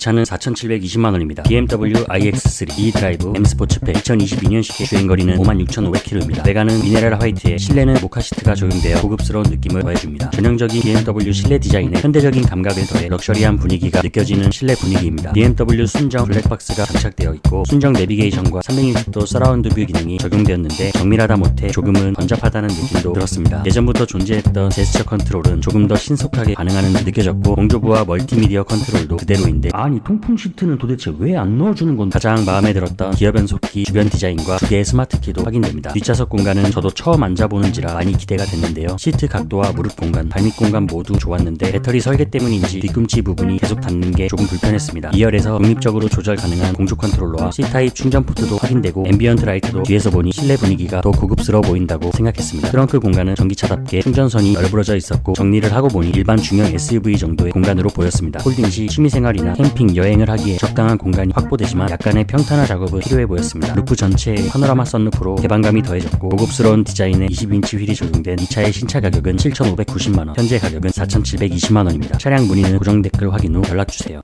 차는 4,720만 원입니다. BMW iX3 E 드라이브 M 스포츠팩 2022년식의 주행거리는 56,500km입니다. 외관은 미네랄 화이트에 실내는 모카 시트가 적용되어 고급스러운 느낌을 더해줍니다. 전형적인 BMW 실내 디자인에 현대적인 감각을 더해 럭셔리한 분위기가 느껴지는 실내 분위기입니다. BMW 순정 블랙박스가 장착되어 있고 순정 내비게이션과 360도 서라운드 뷰 기능이 적용되었는데 정밀하다 못해 조금은 번잡하다는 느낌도 들었습니다. 예전부터 존재했던 제스처 컨트롤은 조금 더 신속하게 반응하는 듯 느껴졌고 공조부와 멀티미디어 컨트롤도 그대로인데 아니 통풍 시트는 도대체 왜 안 넣어주는 건 가장 마음에 들었던 기어 변속기 주변 디자인과 두 개의 스마트키도 확인됩니다. 뒷좌석 공간은 저도 처음 앉아보는지라 많이 기대가 됐는데요. 시트 각도와 무릎 공간, 발밑 공간 모두 좋았는데 배터리 설계 때문인지 뒤꿈치 부분이 계속 닿는 게 조금 불편했습니다. 2열에서 독립적으로 조절 가능한 공조 컨트롤러와 C타입 충전 포트도 확인되고 앰비언트 라이트도 뒤에서 보니 실내 분위기가 더 고급스러워 보인다고 생각했습니다. 트렁크 공간은 전기차답게 충전선이 널브러져 있었고 정리를 하고 보니 일반 중형 SUV 정도의 공간으로 보였습니다. 홀딩 시 취미생활이나 캠핑, 여행을 하기에 적당한 공간이 확보되지만 약간의 평탄화 작업은 필요해 보였습니다. 루프 전체에 파노라마 썬루프로 개방감이 더해졌고 고급스러운 디자인의 20인치 휠이 적용된 이 차의 신차 가격은 7,590만원, 현재 가격은 4,720만원입니다. 차량 문의는 고정 댓글 확인 후 연락주세요.